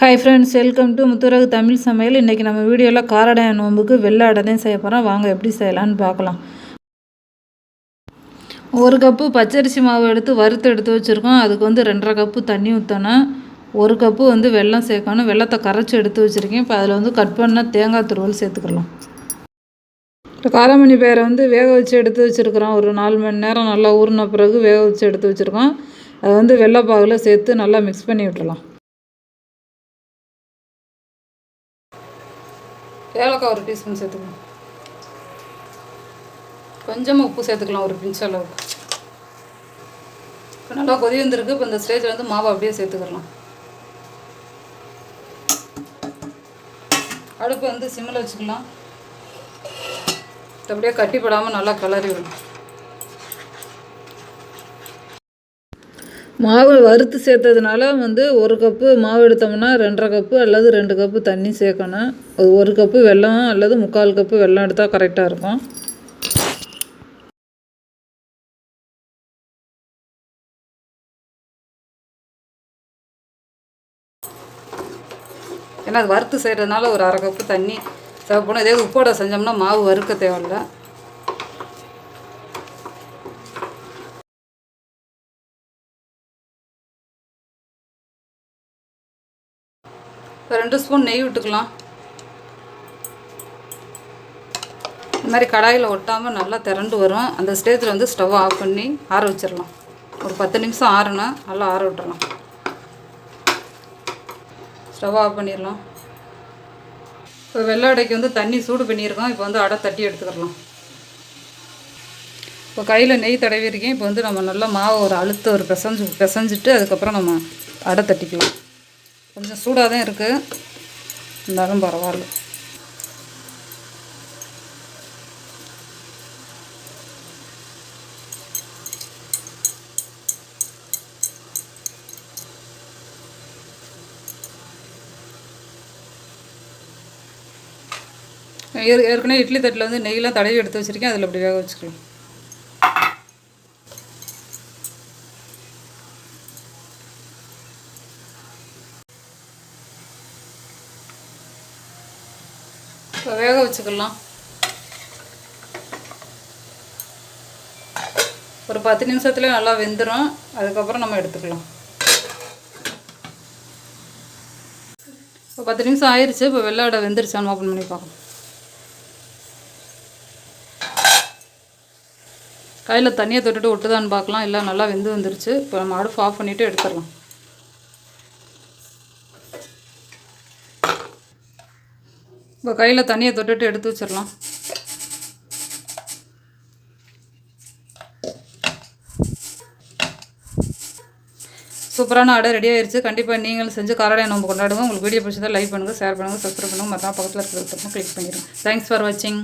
Hi friends welcome to Muthuragu Tamil சமையல் இன்றைக்கி நம்ம வீடியோவில் காரடைய நோம்புக்கு வெள்ளை அடை தான் செய்ய போகிறோம் வாங்க எப்படி செய்யலான்னு பார்க்கலாம். ஒரு கப்பு பச்சரிசி மாவு எடுத்து வறுத்து எடுத்து வச்சுருக்கோம். அதுக்கு வந்து ரெண்டரை கப்பு தண்ணி ஊற்றணும் ஒரு கப்பு வந்து வெல்லம் சேர்க்கணும். வெள்ளத்தை கரைச்சி எடுத்து வச்சுருக்கேன். இப்போ அதில் வந்து கட் பண்ண தேங்காய் துருவல் சேர்த்துக்கலாம். இப்போ காரமணி பயிரை வந்து வேக வச்சு எடுத்து வச்சுருக்குறோம். ஒரு நாலு மணி நேரம் நல்லா ஊறின பிறகு வேக வச்சு எடுத்து வச்சுருக்கோம். அதை வந்து வெள்ளைப்பாகில் சேர்த்து நல்லா மிக்ஸ் பண்ணி விட்டுலாம் ஏலக்காய் ஒரு டீஸ்பூன் சேர்த்துக்கலாம் கொஞ்சமாக உப்பு சேர்த்துக்கலாம் ஒரு பிஞ்ச் அளவுக்கு. இப்போ நல்லா கொதி வந்திருக்கு. இப்போ இந்த ஸ்டேஜில் வந்து மாவை அப்படியே சேர்த்துக்கலாம். அடுப்பு வந்து சிம்மில் வச்சுக்கலாம். அப்படியே கட்டிப்படாமல் நல்லா கிளறி விடும் மாவு வறுத்து சேர்த்ததுனால வந்து ஒரு கப்பு மாவு எடுத்தோம்னா ரெண்டரை கப்பு அல்லது ரெண்டு கப்பு தண்ணி சேர்க்கணும். ஒரு கப்பு வெல்லம் அல்லது முக்கால் கப்பு வெல்லம் எடுத்தால் கரெக்டாக இருக்கும். ஏன்னா அது வறுத்து செய்கிறதுனால ஒரு அரை கப்பு தண்ணி தேவைப்படும். இதே உப்போட செஞ்சோம்னா மாவு வறுக்க தேவையில்ல. இப்போ ரெண்டு ஸ்பூன் நெய் விட்டுக்கலாம். இந்த மாதிரி கடாயில் ஒட்டாமல் நல்லா திரண்டு வரும். அந்த ஸ்டேஜில் வந்து ஸ்டவ் ஆஃப் பண்ணி ஆற வச்சிடலாம். ஒரு பத்து நிமிஷம் ஆறணும் நல்லா ஆற விட்டுறலாம். ஸ்டவ் ஆஃப் பண்ணிடலாம். இப்போ வெள்ளை அடைக்கு வந்து தண்ணி சூடு பண்ணியிருக்கோம். இப்போ வந்து அடை தட்டி எடுத்துக்கிறலாம் இப்போ கையில் நெய் தடவி இருக்கேன் இப்போ வந்து நம்ம நல்லா மாவை ஒரு அழுத்த ஒரு பிசைஞ்சு பிசைஞ்சிட்டு அதுக்கப்புறம் நம்ம அடை தட்டிக்கலாம். கொஞ்சம் சூடாக தான் இருக்குது இருந்தாலும் பரவாயில்ல. ஏற்கனவே இட்லி தட்டில் வந்து நெய்லாம் தடவி எடுத்து வச்சுருக்கேன். அதில் அப்படி வேக வச்சுக்கலாம். இப்போ வேக வச்சுக்கலாம். ஒரு பத்து நிமிஷத்துல நல்லா வெந்துடும் அதுக்கப்புறம் நம்ம எடுத்துக்கலாம். இப்போ பத்து நிமிஷம் ஆயிடுச்சு இப்போ வெள்ளாடை வெந்துருச்சான்னு ஓப்பன் பண்ணி பார்க்கலாம். கையில் தண்ணியை தொட்டுட்டு ஒட்டுதான்னு பார்க்கலாம். இல்லை நல்லா வெந்து வந்துருச்சு. இப்போ நம்ம அடுப்பு ஆஃப் பண்ணிவிட்டு எடுத்துடலாம். இப்போ கையில் தண்ணியை தொட்டுட்டு எடுத்து வச்சிடலாம். சூப்பரான ஆடை ரெடி ஆயிடுச்சு கண்டிப்பாக நீங்களும் செஞ்சு காரடைய நம்ம கொண்டாடுங்க. உங்களுக்கு வீடியோ பிடிச்சதா லைக் பண்ணுங்கள் ஷேர் பண்ணுங்கள் சப்ஸ்கிரைப் பண்ணுங்கள் மற்ற பக்கத்தில் இருக்கிற கிளிக் பண்ணிடுங்க. தேங்க்ஸ் ஃபார் வாட்சிங்